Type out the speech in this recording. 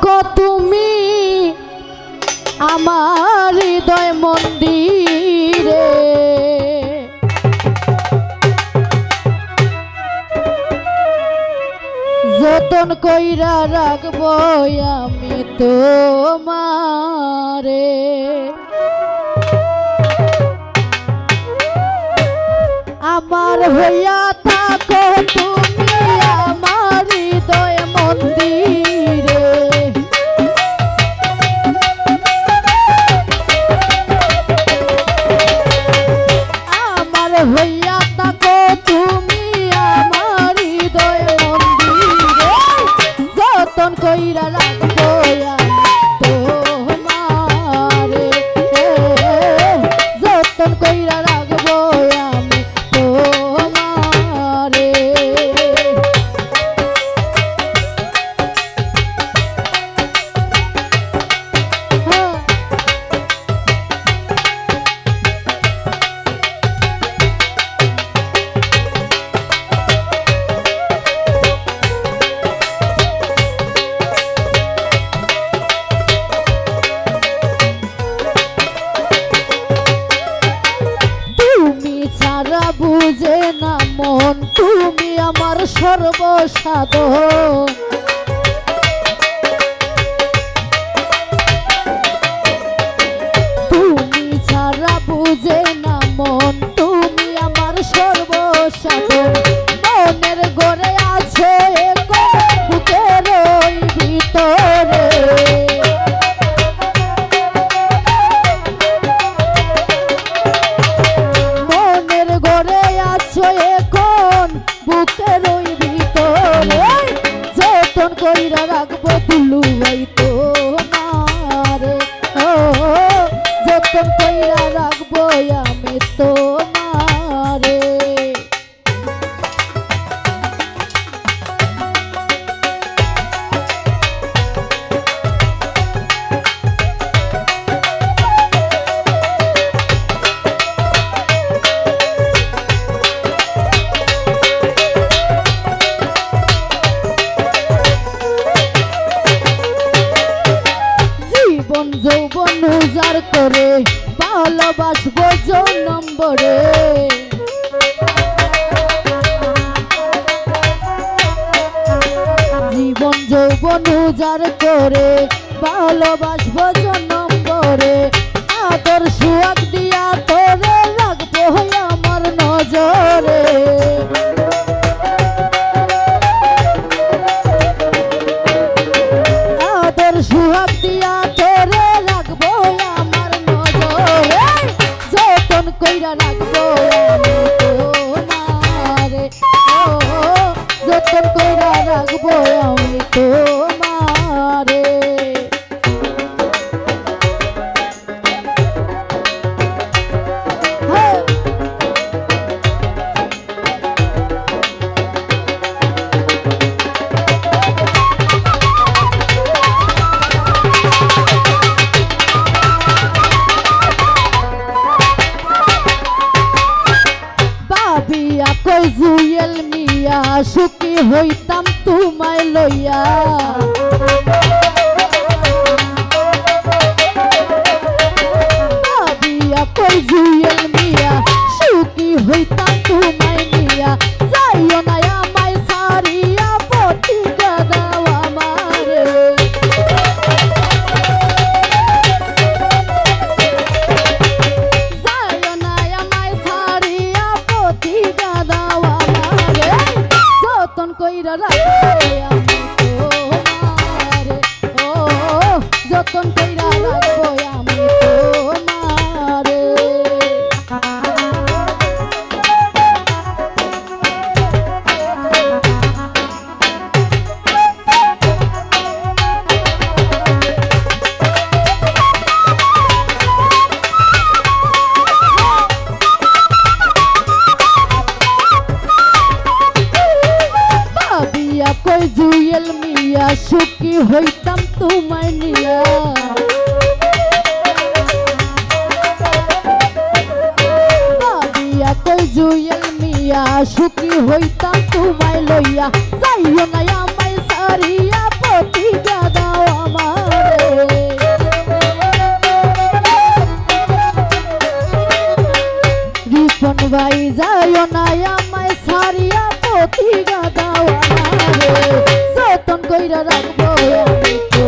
থাকো তুমি আমার হৃদয় মন্দিরে। যতন কইরা রাখব আমি তোমারে। আমার হইয়া থাকো তুমি না মন তুমি আমার সর্বসাধন আছো এখন বুকের ওই ভিতরে, যতন কইরা রাখব তুলু ভাই তোমার। ও, যতন কইরা রাখব আমি তোমারে। উজাড় ভালোবাসব ভালোবাসবো নম্বরে। জীবন যৌবন উজার করে ভালোবাসবো নম্বরে। আদর সুয়াগ আমি তোমারে। হ্যাঁ ভাবিয়া কই জুয়েল মিয়া সুখী হইতাম তোমায় লইয়া। যতন কইরা রাখব আমি তোমারে ও যতন কইরা রাখব আমি তোমারে দিয়া সুখী হইতাম তোমায় নিয়া। জুয়েল মিয়া, সুখী হইতাম তোমায় লইয়া। যাইও নাই আমায় সারিয়া পতি দাও আমারে। রিপন ভাই, যাইও নাই আমায় সারিয়া সতী গাদাওয়ালা রে। যতন কইরা রাখব আমি তো।